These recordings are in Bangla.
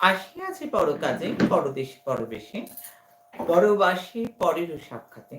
আসিয়াছে পর কাজে পরদেশে, পরবেশে, পরবাসী, পরেরও সাক্ষাতে।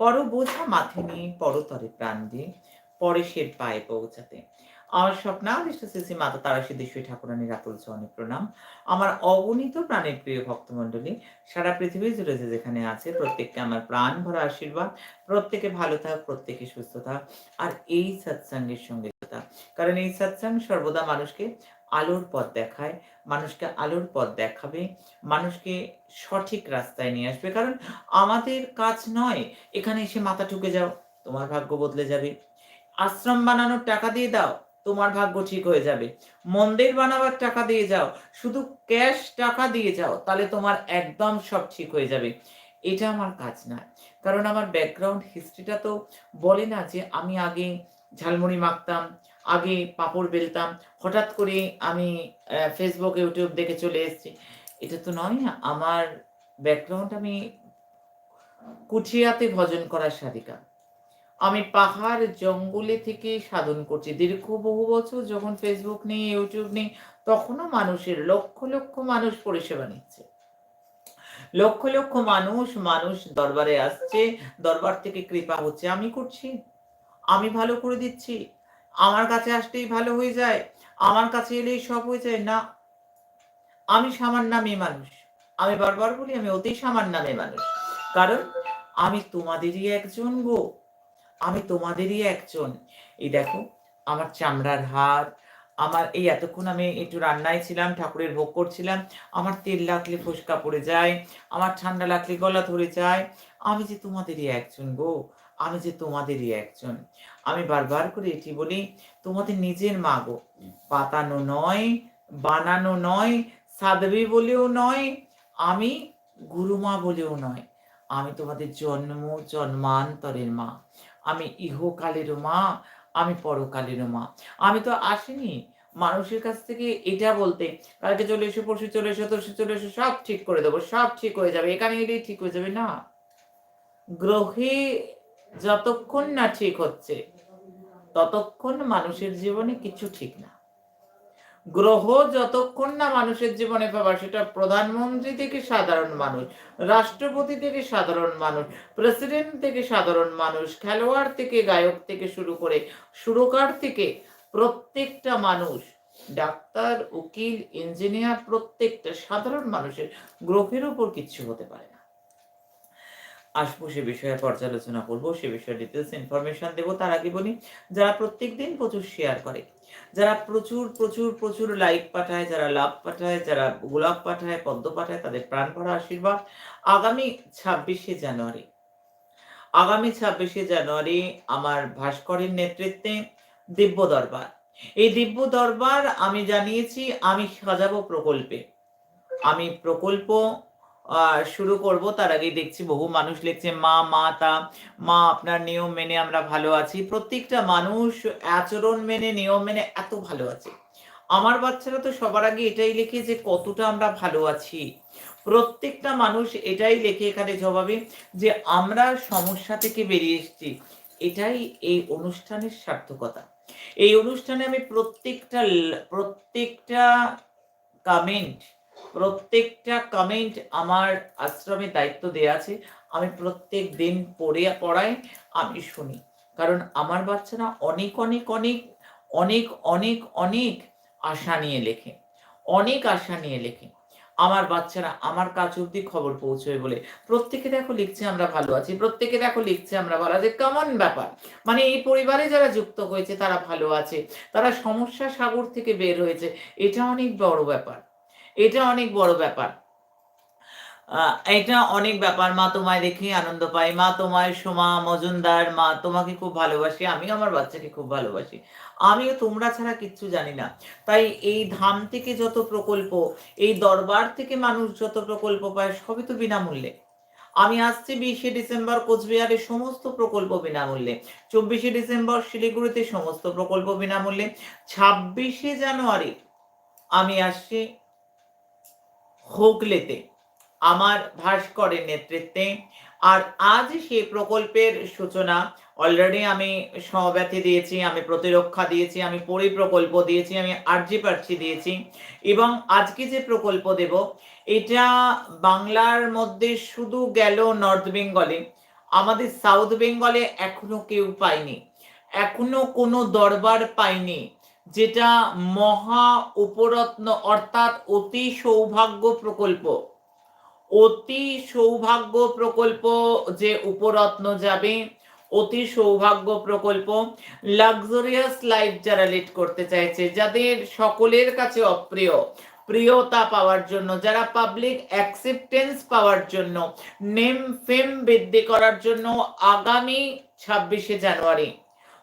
পর বোঝা মাথে নিয়ে পরতরে প্রাণ দিয়ে পরেশের পায়ে পৌঁছাতে। আমার স্বপ্নাদিষ্ট শ্রী মাতা তারা সিদ্ধেশ্বরী ঠাকুরানীর আতুল চরণে প্রণাম। আমার অগণিত প্রাণের প্রিয় ভক্তমণ্ডলী, সারা পৃথিবী জুড়ে যে যেখানে আছে, প্রত্যেককে আমার প্রাণ ভরা আশীর্বাদ। প্রত্যেকে ভালো থাক, প্রত্যেকে সুস্থ থাক। আর এই সৎসঙ্গের সঙ্গে কারণ এই সৎসঙ্গ সর্বদা মানুষকে আলোর পথ দেখায়, মানুষকে আলোর পথ দেখাবে, মানুষকে সঠিক রাস্তায় নিয়ে আসবে। কারণ আমাদের কাজ নয়, এখানে এসে মাথা ঠুকে যাও, তোমার ভাগ্য বদলে যাবে। আশ্রম বানানোর টাকা দিয়ে দাও, তোমার ভাগ্য ঠিক হয়ে যাবে। মন্দির বানাবার টাকা দিয়ে যাও, শুধু ক্যাশ টাকা দিয়ে যাও, তাহলে তোমার একদম সব ঠিক হয়ে যাবে। এটা আমার কাজ না। কারণ আমার ব্যাকগ্রাউন্ড হিস্ট্রিটা তো বলে না যে আমি আগে ঝালমুড়ি মাখতাম আগে পাপড় বেলতাম। হঠাৎ করে আমি ফেসবুক ইউটিউব দেখে চলে এসেছি। এটা তো নয় না আমার ব্যাকগ্রাউন্ড আমি কুঠিয়াতে ভজন করার সাধিকা। আমি পাহাড় জঙ্গলে থেকে সাধন করছি। দীর্ঘ বহু বছর যখন ফেসবুক নেই ইউটিউব নেই, তখনও মানুষের লক্ষ লক্ষ মানুষ পরিষেবা নিচ্ছে। লক্ষ লক্ষ মানুষ মানুষ দরবারে আসছে, দরবার থেকে কৃপা হচ্ছে। আমি করছি। আমি ভালো করে দিচ্ছি। আমার কাছে আসতেই ভালো হয়ে যায়, আমার কাছে এলেই সব হয়ে যায়। না, আমি সামান্য মেয়ে মানুষ। আমি বারবার বলি, আমি অতি সামান্য মেয়ে মানুষ। কারণ আমি তোমাদেরই একজন গো। আমি তোমাদেরই একজন। এই দেখো, আমার চামড়ার হাত আমার এই এতক্ষণ আমি একটু রান্নায় ছিলাম, ঠাকুরের ভোগ করছিলাম, আমার তেল লাগলে ফুসকা পড়ে যায়, আমার ঠান্ডা লাগলে গলা ধরে যায়। আমি যে তোমাদেরই একজন গো, আমি যে তোমাদেরই একজন। আমি বারবার করে এটি বলি, তোমাদের নিজের মা গো পাতানো নয়, বানানো নয় সাদবি বলেও নয়, আমি গুরুমা বলেও নয়। আমি তোমাদের জন্ম, জন্মান্তরের মা। আমি ইহকালেরও মা, আমি পরকালেরও মা। আমি তো আসিনি মানুষের কাছ থেকে এটা বলতে। কালকে চলে এসো, পরশু চলে এসো তরশু চলে এসো, সব ঠিক করে দেবো, সব ঠিক হয়ে যাবে। এখানে এলেই ঠিক হয়ে যাবে না। গ্রহে যতক্ষণ না ঠিক হচ্ছে ততক্ষণ মানুষের জীবনে কিছু ঠিক না। গ্রহ যতক্ষণ না মানুষের জীবনে পাবা সেটা প্রধানমন্ত্রী থেকে সাধারণ মানুষ, রাষ্ট্রপতি থেকে সাধারণ মানুষ, প্রেসিডেন্ট থেকে সাধারণ মানুষ, খেলোয়াড় থেকে গায়ক থেকে শুরু করে সুরকার থেকে প্রত্যেকটা মানুষ, ডাক্তার, উকিল, ইঞ্জিনিয়ার, প্রত্যেকটা সাধারণ মানুষের গ্রহের উপর কিচ্ছু হতে পারে না। আসব, সে বিষয়ে পর্যালোচনা করব, সে বিষয়ে ডিটেলস ইনফরমেশন দেবো। তার আগে বলি, যারা প্রত্যেক দিন প্রচুর শেয়ার করে, যারা প্রচুর প্রচুর প্রচুর লাইক পাঠায়, যারা লাভ পাঠায়, যারা গোলাপ পাঠায়, পদ্ম পাঠায়, তাদের প্রাণ ভরা আশীর্বাদ। আগামী ছাব্বিশে জানুয়ারি, আগামী ছাব্বিশে জানুয়ারি আমার ভাস্করের নেতৃত্বে দিব্য দরবার। এই দিব্য দরবার আমি জানিয়েছি, আমি সাজাবো প্রকল্পে। আমি প্রকল্প শুরু করব। তার আগে দেখছি বহু মানুষ লিখছে, মা মা, তা, মা, আপনার নিয়ম মেনে আমরা ভালো আছি। প্রত্যেকটা মানুষ আচরণ মেনে, নিয়ম মেনে এত ভালো আছে। আমার বাচ্চারা তো সবার আগে এটাই লেখে যে কতটা আমরা ভালো আছি। প্রত্যেকটা মানুষ এটাই লেখে এখানে জবাবে যে আমরা সমস্যা থেকে বেরিয়ে এসেছি। এটাই এই অনুষ্ঠানের সার্থকতা। এই অনুষ্ঠানে আমি প্রত্যেকটা প্রত্যেকটা কমেন্ট প্রত্যেকটা কমেন্ট আমার আশ্রমে দায়িত্ব দেওয়া আছে। আমি প্রত্যেক দিন পড়ে পড়াই আমি শুনি। কারণ আমার বাচ্চারা অনেক অনেক অনেক অনেক অনেক অনেক আশা নিয়ে লেখে। অনেক আশা নিয়ে লেখে। আমার বাচ্চারা আমার কাজ অব্দি খবর পৌঁছবে বলে, প্রত্যেকে দেখো লিখছে আমরা ভালো আছি, প্রত্যেকে দেখো লিখছে আমরা ভালো আছি। কেমন ব্যাপার? মানে এই পরিবারে যারা যুক্ত হয়েছে তারা ভালো আছে, তারা সমস্যা সাগর থেকে বের হয়েছে, এটা অনেক বড় ব্যাপার। এটা অনেক বড় ব্যাপার। এটা অনেক ব্যাপার। মা তোমায় দেখে আনন্দ পাই মা তোমায় সোমা, মজুমদার, মা তোমাকে খুব ভালোবাসি। আমি আমার বাচ্চাকে খুব ভালোবাসি। আমিও তোমরা ছাড়া কিচ্ছু জানি না। তাই এই ধাম থেকে যত প্রকল্প, এই দরবার থেকে মানুষ যত প্রকল্প পায়, সবই তো বিনামূল্যে। আমি আসছি বিশে ডিসেম্বর কোচবিহারে সমস্ত প্রকল্প বিনামূল্যে। চব্বিশে ডিসেম্বর শিলিগুড়িতে সমস্ত প্রকল্প বিনামূল্যে। ছাব্বিশে জানুয়ারি আমি আসছি হুগলিতে আমার ভাস্করের নেতৃত্বে। আর আজ সেই প্রকল্পের সূচনা অলরেডি আমি সমব্যথী দিয়েছি, আমি প্রতিরক্ষা দিয়েছি, আমি পরি প্রকল্প দিয়েছি, আমি আরজি প্রার্থী দিয়েছি। এবং আজকে যে প্রকল্প দেব, এটা বাংলার মধ্যে শুধু গেল নর্থ বেঙ্গলে, আমাদের সাউথ বেঙ্গলে এখনও কেউ পায়নি, এখনও কোনো দরবার পায়নি। যেটা মহা উপরত্ন অর্থাৎ অতি সৌভাগ্য প্রকল্প। অতি সৌভাগ্য প্রকল্প যে উপরত্ন যাবে, অতি সৌভাগ্য প্রকল্প লাক্সারিয়াস লাইফ যারা লিড করতে চাইছে, যাদের সকলের কাছে অপ্রিয়, প্রিয়তা পাওয়ার জন্য, যারা পাবলিক অ্যাকসেপ্টেন্স পাওয়ার জন্য নেম ফেম বৃদ্ধি করার জন্য আগামী ছাব্বিশে জানুয়ারি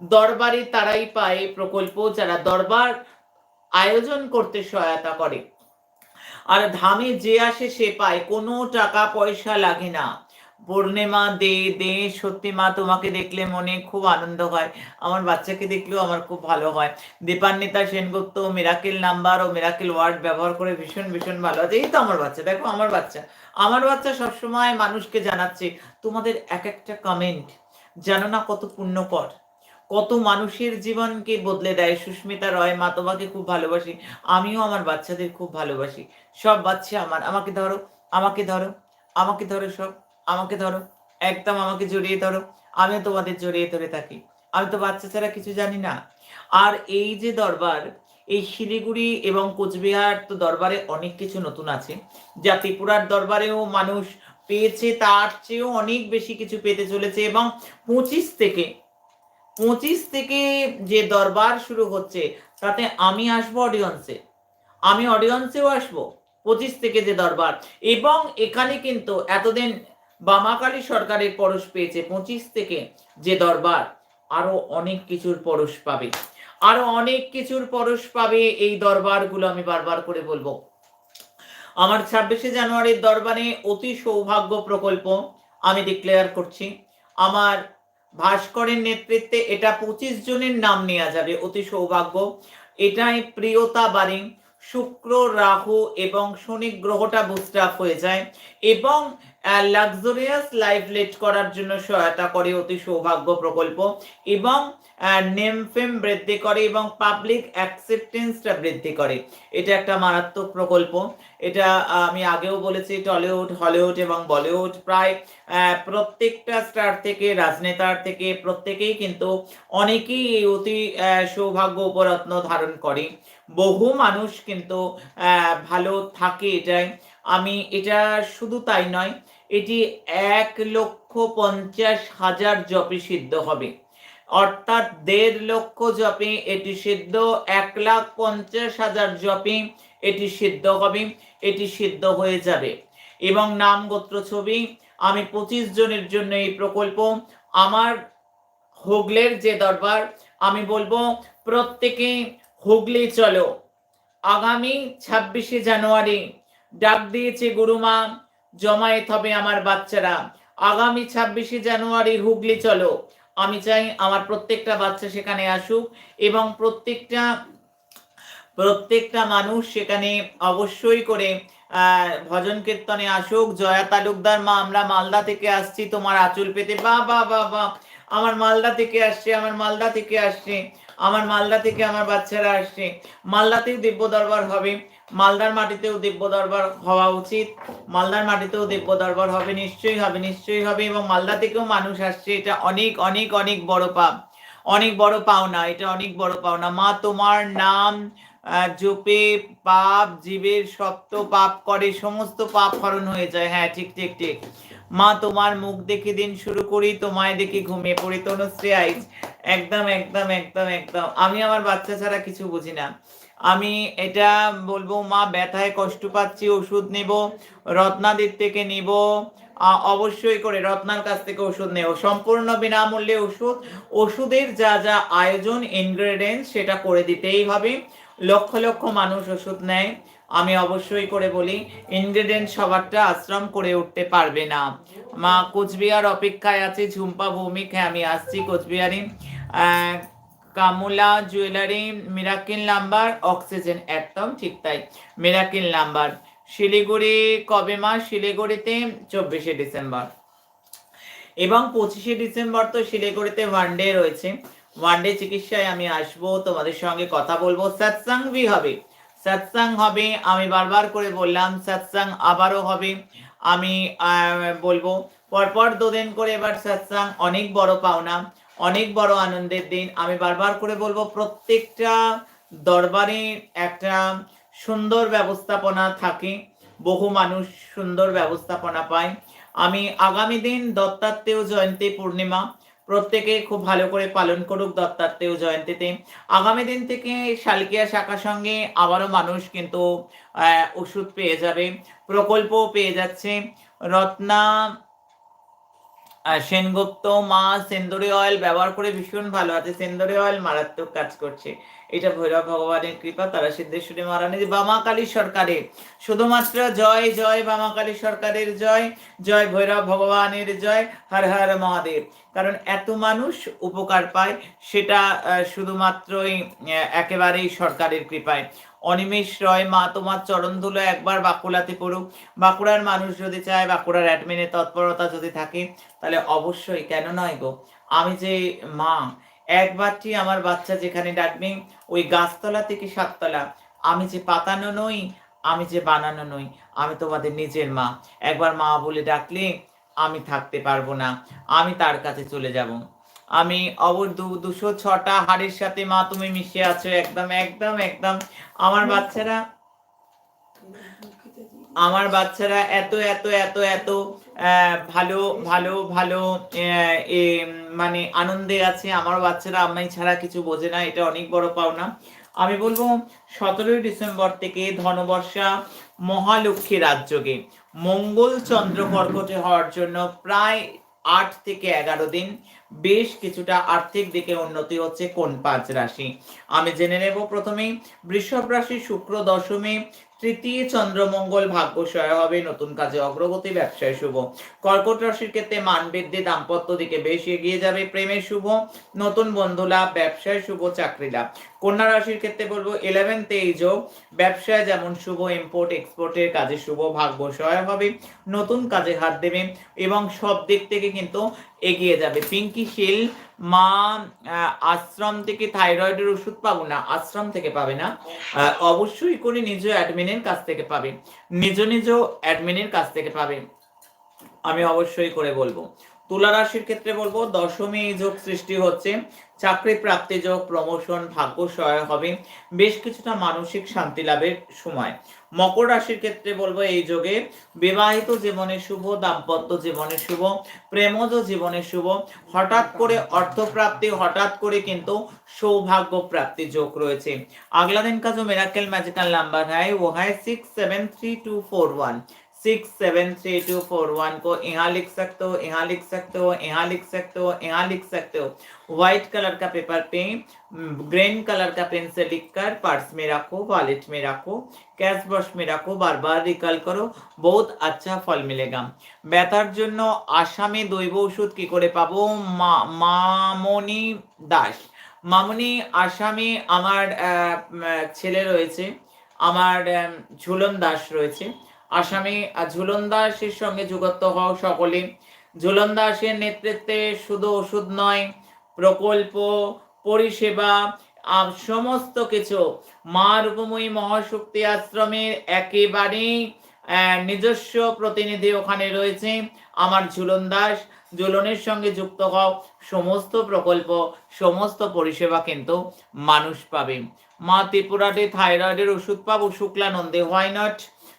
দরবারে তারাই পায় প্রকল্প যারা দরবার আয়োজন করতে সহায়তা করে। আর ধামে যে আসে সে পায়, কোনো টাকা পয়সা লাগে না। পূর্ণিমা দে দে, সত্যি মা, তোমাকে দেখলে মনে খুব আনন্দ হয়। আমার বাচ্চাকে দেখলেও আমার খুব ভালো হয়। দীপান্বিতা সেনগুপ্ত, মিরাকেল নাম্বার ও মিরাকেল ওয়ার্ড ব্যবহার করে ভীষণ ভীষণ ভালো আছে। এই তো আমার বাচ্চা, দেখো আমার বাচ্চা। আমার বাচ্চা সবসময় মানুষকে জানাচ্ছে, তোমাদের এক একটা কমেন্ট জানো না কত পুণ্যকর। কত মানুষের জীবনকে বদলে দেয়। সুস্মিতা রয়, মা তোমাকে খুব ভালোবাসি, আমিও আমার বাচ্চাদের খুব ভালোবাসি। সব বাচ্চা আমার, আমাকে ধরো আমাকে ধরো আমাকে ধরো সব, আমাকে ধরো, একদম আমাকে জড়িয়ে ধরো, আমিও তোমাদের জড়িয়ে ধরে থাকি। আমি তো বাচ্চা ছাড়া কিছু জানি না। আর এই যে দরবার, এই শিলিগুড়ি এবং কোচবিহার তো দরবারে অনেক কিছু নতুন আছে। যা ত্রিপুরার দরবারেও মানুষ পেয়েছে, তার চেয়েও অনেক বেশি কিছু পেতে চলেছে এবং পঁচিশ থেকে পঁচিশ থেকে যে দরবার শুরু হচ্ছে, তাতে আমি আসব অডিয়েন্সে আমি অডিয়েন্সেও আসব পঁচিশ থেকে যে দরবার। এবং এখানে কিন্তু এতদিন বামাকালী সরকারের পরশ পেয়েছে পঁচিশ থেকে যে দরবার। আরও অনেক কিছুর পরশ পাবে। আরও অনেক কিছুর পরশ পাবে এই দরবারগুলো আমি বারবার করে বলব। আমার ছাব্বিশে জানুয়ারির দরবারে অতি সৌভাগ্য প্রকল্প আমি ডিক্লেয়ার করছি। আমার ভাস্করের নেতৃত্বে এটা পঁচিশ জনের নাম নেওয়া যাবে, অতি সৌভাগ্য। এটাই প্রিয়তা বাড়ি শুক্র, রাহু এবং শনি গ্রহটা বুস্টাপ হয়ে যায় এবং লাক্সারিয়াস লাইফ লিড করার জন্য সহায়তা করে অতি সৌভাগ্য প্রকল্প এবং নেম ফেম বৃদ্ধি করে এবং পাবলিক অ্যাকসেপ্টেন্সটা বৃদ্ধি করে। এটা একটা মারাত্মক প্রকল্প। এটা আমি আগেও বলেছি টলিউড হলিউড এবং বলিউড প্রায় প্রত্যেকটা স্টার থেকে, রাজনেতার থেকে, প্রত্যেকেই কিন্তু অনেকেই অতি সৌভাগ্য উপরত্ন ধারণ করে। বহু মানুষ কিন্তু ভালো থাকে এটাই। আমি, এটা শুধু তাই নয়, এটি এক লক্ষ পঞ্চাশ হাজার জপে সিদ্ধ হবে। অর্থাৎ দেড় লক্ষ জপে, এটি সিদ্ধ। এক লাখ পঞ্চাশ হাজার জপে, এটি সিদ্ধ হবে, এটি সিদ্ধ হয়ে যাবে। এবং নাম গোত্র ছবি, আমি পঁচিশ জনের জন্য এই প্রকল্প, আমার হুগলের যে দরবার, আমি বলব প্রত্যেকে হুগলি চলো। আগামী ছাব্বিশে জানুয়ারি ডাক দিয়েছে গুরুমা জমায়েত হবে আমার বাচ্চারা। আগামী ছাব্বিশে জানুয়ারি হুগলি চলো। আমি চাই আমার প্রত্যেকটা বাচ্চা সেখানে আসুক এবং প্রত্যেকটা প্রত্যেকটা মানুষ সেখানে অবশ্যই করে ভজন কীর্তনে আসুক। জয়া তালুকদার মা, আমরা মালদা থেকে আসছি, তোমার আঁচল পেতে। বা বা বা বা, আমার মালদা থেকে আসছে, আমার মালদা থেকে আসছে, আমার মালদা থেকে আমার বাচ্চারা আসছে। মালদাতেই দিব্য দরবার হবে। মালদার মাটিতেও দিব্য দরবার হওয়া উচিত। মালদার মাটিতেও দিব্য দরবার হবে, নিশ্চয়ই হবে নিশ্চয়ই হবে এবং মালদা থেকেও মানুষ আসছে। এটা অনেক অনেক অনেক বড় পাপ। অনেক বড় পাওনা, এটা অনেক বড় পাওনা। মা, তোমার নাম জোপে পাপ, জীবের সত্য পাপ করে, সমস্ত পাপ হরণ হয়ে যায়। হ্যাঁ ঠিক ঠিক ঠিক। মা, তোমার মুখ দেখে দিন শুরু করি, তোমায় দেখে ঘুমিয়ে পড়ি, তনুশ্রী আইজ। একদম একদম একদম একদম। আমি আমার বাচ্চা ছাড়া কিছু বুঝি না। আমি এটা বলব, মা, ব্যথায় কষ্ট পাচ্ছি, ওষুধ নেব, রত্নাদির থেকে নিব অবশ্যই করে রত্নার কাছ থেকে ওষুধ নেব। সম্পূর্ণ বিনামূল্যে ওষুধ, ওষুধের যা যা আয়োজন ইনগ্রেডিয়েন্টস সেটা করে দিতেই হবে। লক্ষ লক্ষ মানুষ ওষুধ নেয়, আমি অবশ্যই করে বলি ইনগ্রেডিয়েন্ট সবারটা আশ্রম করে উঠতে পারবে না। মা, কোচবিহার অপেক্ষায় আছে, ঝুম্পা ভৌমিক হ্যাঁ আমি আসছি কোচবিহারে। কামুলা জুয়েলারি, মিরাকিল নাম্বার, অক্সিজেন একদম ঠিক তাই। মিরাকিল নাম্বার, শিলিগুড়ি কবে মাস শিলিগুড়িতে চব্বিশে ডিসেম্বর। এবং পঁচিশে ডিসেম্বর তো শিলিগুড়িতে ওয়ান ডে রয়েছে। ওয়ান ডে চিকিৎসায় আমি আসব, তোমাদের সঙ্গে কথা বলব। সৎসাং ভি হবে। সৎসাং হবে, আমি বারবার করে বললাম সৎসাং আবারও হবে। আমি বলব, পরপর দুদিন করে এবার সৎসাং অনেক বড় পাওনা। অনেক বড় আনন্দের দিন। আমি বারবার করে বলব, প্রত্যেকটা দরবারে একটা সুন্দর ব্যবস্থাপনা থাকে। বহু মানুষ সুন্দর ব্যবস্থাপনা পায়। আমি আগামী দিন দত্তাত্রেয় জয়ন্তী পূর্ণিমা প্রত্যেকে খুব ভালো করে পালন করুক দত্তাত্রেয় জয়ন্তীতে। আগামী দিন থেকে শালকিয়া শাখার সঙ্গে আবারও মানুষ কিন্তু ওষুধ পেয়ে যাবে প্রকল্প পেয়ে যাচ্ছে। রত্না সেনগুপ্ত, মা, সেন্দুরি অয়েল ব্যবহার করে ভীষণ ভালো। আছে সেন্দুরি অয়েল মারাত্মক কাজ করছে। এটা ভৈরব ভগবানের কৃপা তারা সিদ্ধেশ্বরী মহারানী বামাকালী সরকারের। শুধুমাত্র জয় জয় বামাকালী সরকারের জয় জয় ভৈরব ভগবানের জয়, হর হর মহাদেব। কারণ এত মানুষ উপকার পায়, সেটা শুধুমাত্রই একেবারেই সরকারের কৃপায়। অনিমেষ রয়, মা তোমার চরণ ধুলো একবার বাঁকুড়াতে পড়ুক। বাঁকুড়ার মানুষ যদি চায়, বাঁকুড়ার অ্যাডমিনের তৎপরতা যদি থাকে, তাহলে অবশ্যই, কেন নয় গো? আমি যে মা, একবারটি আমার বাচ্চা যেখানে ডাকবে, ওই গাছতলা থেকে সাততলা। আমি যে পাতানো নই, আমি যে বানানো নই, আমি তোমাদের নিজের মা। একবার মা বলে ডাকলে, আমি থাকতে পারব না, আমি তার কাছে চলে যাব। আমি অবর দু- দুশো ছটা হাড়ের সাথে মা তুমি মিশে আছো একদম একদম একদম। আমার বাচ্চারা আমার বাচ্চারা এত এত এত এত ভালো ভালো ভালো মানে আনন্দে আছে। আমার বাচ্চারা আমি ছাড়া কিছু বোঝে না এটা অনেক বড় পাওনা। আমি বলব সতেরোই ডিসেম্বর থেকে ধনবর্ষা মহালক্ষ্মী রাজ্যকে মঙ্গল চন্দ্র কর্কটে হওয়ার জন্য প্রায় আট থেকে এগারো দিন বেশ কিছুটা আর্থিক দিকে উন্নতি হচ্ছে কোন পাঁচ রাশি। আমি জেনে নেব প্রথমেই, বৃষভ রাশি শুক্র দশমী তৃতীয় চন্দ্রমঙ্গল ভাগ্য সহায় হবে, নতুন কাজে অগ্রগতি, ব্যবসায় শুভ। কর্কট রাশির ক্ষেত্রে মান বৃদ্ধি, দাম্পত্য দিকে বেশ এগিয়ে যাবে, প্রেমে শুভ। নতুন বন্ধু লাভ, ব্যবসায় শুভ, চাকরি লাভ। কন্যা রাশির ক্ষেত্রে বলব ইলেভেন্থ যোগ। ব্যবসায় যেমন শুভ ইম্পোর্ট এক্সপোর্টের কাজে শুভ ভাগ্য সহায় হবে। নতুন কাজে হাত দেবে এবং সব দিক থেকে কিন্তু এগিয়ে যাবে। পিঙ্কি শিল মা আশ্রম থেকে থাইরয়েডের ওষুধ পাবো না, আশ্রম থেকে পাবে না অবশ্যই করে নিজ অ্যাডমিনের কাছ থেকে পাবে, নিজ নিজ অ্যাডমিনের কাছ থেকে পাবে। আমি অবশ্যই করে বলব। তুলা রাশির ক্ষেত্রে বলব দশমী যোগ সৃষ্টি হচ্ছে, চাকরি প্রাপ্তি যোগ প্রমোশন ভাগ্য সহায় হবে, বেশ কিছুটা মানসিক শান্তি লাভের সময়। মকর রাশির ক্ষেত্রে বলব এই যোগে বিবাহিত জীবনে শুভ, দাম্পত্য জীবনে শুভ, প্রেমজ জীবনে শুভ, হঠাৎ করে অর্থপ্রাপ্তি, হঠাৎ করে কিন্তু সৌভাগ্য প্রাপ্তি যোগ রয়েছে। আগলা দিন কাজ মেরাকেল ম্যাজিক্যাল নাম্বার হ্যাঁ ও হ্যাঁ six seven three two four one six seven three two four one को यहाँ लिख सकते हो यहाँ लिख सकते हो यहाँ लिख सकते हो यहाँ लिख सकते हो व्हाइट कलर का पेपर पे ग्रीन कलर का पेन से लिखकर पर्स में रखो वॉलेट में रखो कैश बॉक्स में रखो बार बार रिकल करो बहुत अच्छा ফল मिलेगा ব্যথার জন্য আসামে দৈব ওষুধ কি করে পাবো মা- মামনি দাস মামনি আসামে আমার আহ, উম, আহ, ছেলে রয়েছে আমার আম, ঝুলন দাস রয়েছে আসামে ঝুলন দাসের সঙ্গে যুগত হও সকলে ঝুলন দাসের নেতৃত্বে শুধু ওষুধ নয়, প্রকল্প, পরিষেবা সমস্ত কিছু মা রূপময়ী মহাশক্তি আশ্রমের একেবারেই নিজস্ব প্রতিনিধি ওখানে রয়েছে। আমার ঝুলন দাস ঝুলনের সঙ্গে যুক্ত হও। সমস্ত প্রকল্প, সমস্ত পরিষেবা কিন্তু মানুষ পাবে। মা ত্রিপুরাতে থাইরয়েডের ওষুধ পাবো, শুক্লানন্দে হোয়াই নট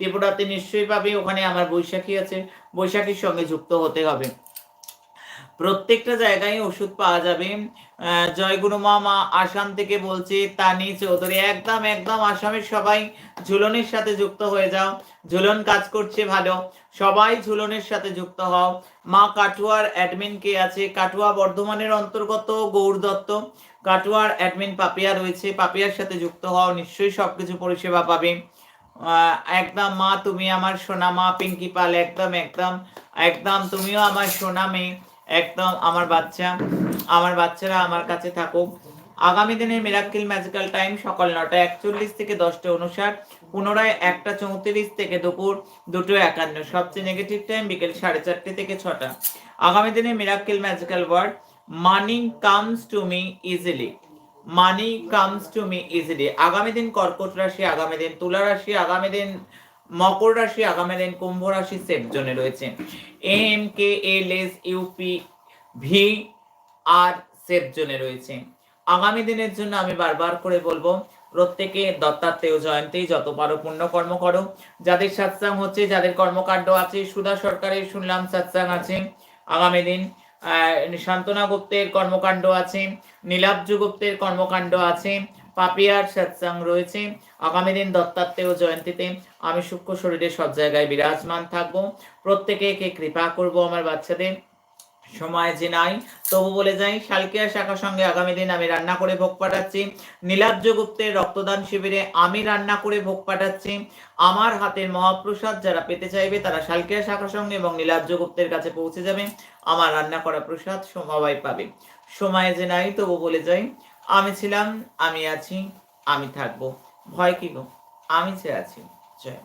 ত্রিপুরাতে নিশ্চয়ই পাবে, ওখানে আমার বৈশাখী আছে, বৈশাখীর সঙ্গে যুক্ত হতে হবে। প্রত্যেকটা জায়গায় ওষুধ পাওয়া যাবে। জয়গুরু মা মা আসাম থেকে বলছি, তানি চৌধুরী, একদম একদম আসামের সবাই ঝুলনের সাথে যুক্ত হয়ে যাও। ঝুলন কাজ করছে ভালো। সবাই ঝুলনের সাথে যুক্ত হও। মা কাটুয়ার অ্যাডমিন কে আছে? কাটুয়া বর্ধমানের অন্তর্গত গৌর দত্ত। কাটুয়ার অ্যাডমিন পাপিয়া রয়েছে। পাপিয়ার সাথে যুক্ত হও, নিশ্চয়ই সবকিছু পরিষেবা পাবে। একদম মা, তুমি আমার সোনা মা, পিঙ্কি পাল, একদম একদম। একদম, তুমিও আমার সোনা মেয়ে, একদম আমার বাচ্চা, আমার বাচ্চারা আমার কাছে থাকুক। আগামী দিনের মিরাক্কেল ম্যাজিক্যাল টাইম সকাল নটা একচল্লিশ থেকে দশটা অনুসার পুনরায় একটা চৌত্রিশ থেকে দুপুর দুটো একান্ন, সবচেয়ে নেগেটিভ টাইম বিকেল সাড়ে চারটে থেকে ছটা। আগামী দিনে miracle magical word money comes to me easily money comes to me easily আগামী দিন কর্কট রাশি, আগামী দিন তুলা রাশি, আগামী দিন মকর রাশি, আগামী দিন কুম্ভ রাশি সেফ জোনে রয়েছে। M K L S U P V R safe জোনে রয়েছে। আগামী দিনের জন্য আমি বারবার করে বলব, প্রত্যেকে দত্তাত্রেয় জয়ন্তী, যত পারো পুণ্য কর্ম করো। যাদের সাৎসাং হচ্ছে, যাদের কর্মকাণ্ড আছে, সুধা সরকারের শুনলাম সাৎসাং আছে, আগামী দিন শান্তনা গুপ্তের কর্মকাণ্ড আছে, নীলাব্জ গুপ্তের কর্মকাণ্ড আছে, পাপিয়ার সৎসাং রয়েছে। আগামী দিন দত্তাত্রেয় জয়ন্তীতে আমি সূক্ষ্ম শরীরে সব জায়গায় বিরাজমান থাকব। প্রত্যেকে কে কৃপা করব আমার বাচ্চাদের। সময় যে নাই, তবু বলে যাই, শালকিয়া শাখার সঙ্গে আগামী দিন আমি রান্না করে ভোগ পাঠাচ্ছি। নীলাব্জ গুপ্তের রক্তদান শিবিরে আমি রান্না করে ভোগ পাঠাচ্ছি। আমার হাতের মহাপ্রসাদ যারা পেতে চাইবে, তারা শালকিয়া শাখার সঙ্গে এবং নীলাব্জ গুপ্তের কাছে পৌঁছে যাবে। আমার রান্না করা প্রসাদ সবাই পাবে। সময় যে নাই, তবু বলে যাই, আমি ছিলাম, আমি আছি, আমি থাকব। ভয় কি গো? আমি যে আছি, জয়।